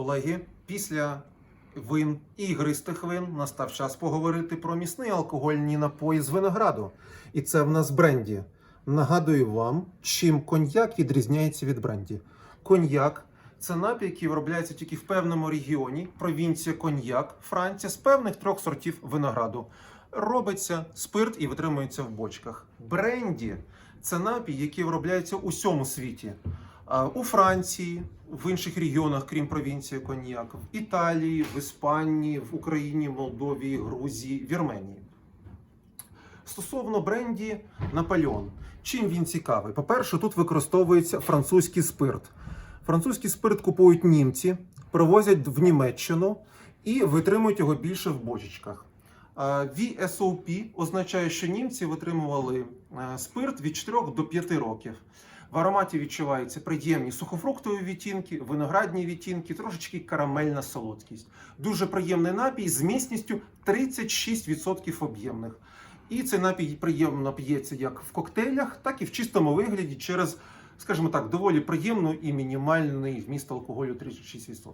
Колеги, після вин і ігристих вин настав час поговорити про місні алкогольні напої з винограду. І це в нас бренді. Нагадую вам, чим коньяк відрізняється від бренді. Коньяк це напій, який виробляється тільки в певному регіоні, провінція коньяк, Франція, з певних трьох сортів винограду. Робиться спирт і витримується в бочках. Бренді це напій, який виробляється у всьому світі. У Франції, в інших регіонах, крім провінції коньяк, в Італії, в Іспанії, в Україні, Молдові, Грузії, Вірменії. Стосовно бренді Наполеон. Чим він цікавий? По-перше, тут використовується французький спирт. Французький спирт купують німці, привозять в Німеччину і витримують його більше в бочечках. VSOP означає, що німці витримували е, спирт від 4 до 5 років. В ароматі відчуваються приємні сухофруктові відтінки, виноградні відтінки, трошечки карамельна солодкість. Дуже приємний напій з міцністю 36% об'ємних. І цей напій приємно п'ється як в коктейлях, так і в чистому вигляді через, скажімо так, доволі приємну і мінімальний вміст алкоголю 36%.